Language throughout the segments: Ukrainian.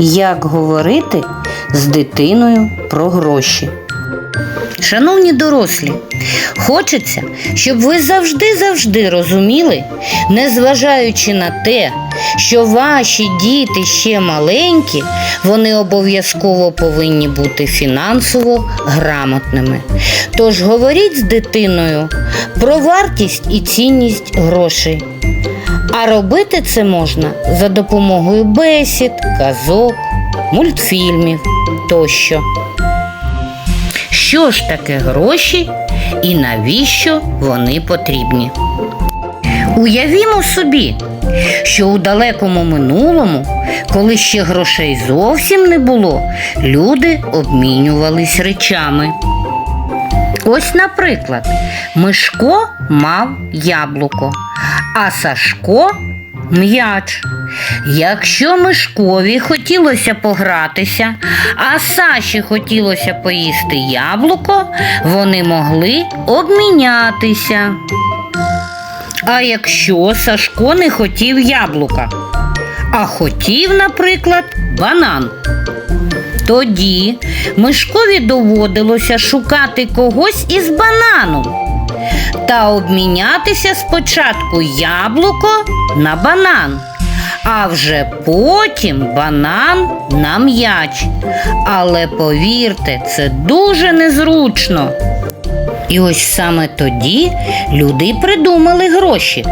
Як говорити з дитиною про гроші? Шановні дорослі, хочеться, щоб ви завжди-завжди розуміли, незважаючи на те, що ваші діти ще маленькі, вони обов'язково повинні бути фінансово грамотними. Тож говоріть з дитиною про вартість і цінність грошей. А робити це можна за допомогою бесід, казок, мультфільмів тощо. Що ж таке гроші і навіщо вони потрібні? Уявімо собі, що у далекому минулому, коли ще грошей зовсім не було, люди обмінювались речами. Ось, наприклад, Мишко мав яблуко, а Сашко м'яч. Якщо Мишкові хотілося погратися, а Саші хотілося поїсти яблуко, вони могли обмінятися. А якщо Сашко не хотів яблука, а хотів, наприклад, банан. Тоді Мишкові доводилося шукати когось із бананом та обмінятися спочатку яблуко на банан, а вже потім банан на м'яч. Але повірте, це дуже незручно. І ось саме тоді люди придумали гроші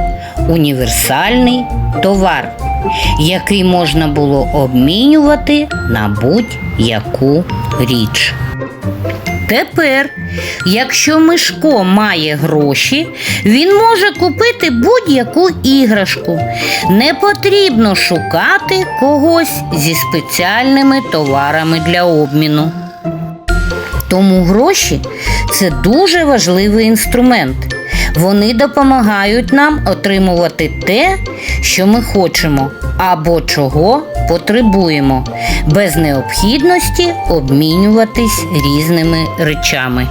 універсальний товар, який можна було обмінювати на будь-яку річ. Тепер, якщо Мишко має гроші, він може купити будь-яку іграшку. Не потрібно шукати когось зі спеціальними товарами для обміну. Тому гроші це дуже важливий інструмент. Вони допомагають нам отримувати те, що ми хочемо або чого потребуємо, без необхідності обмінюватись різними речами.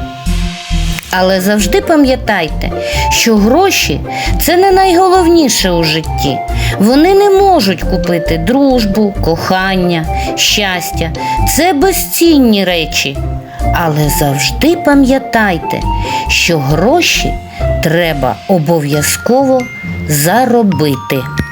Але завжди пам'ятайте, що гроші це не найголовніше у житті. Вони не можуть купити дружбу, кохання, щастя. Це безцінні речі. Але завжди пам'ятайте, що гроші треба обов'язково заробити.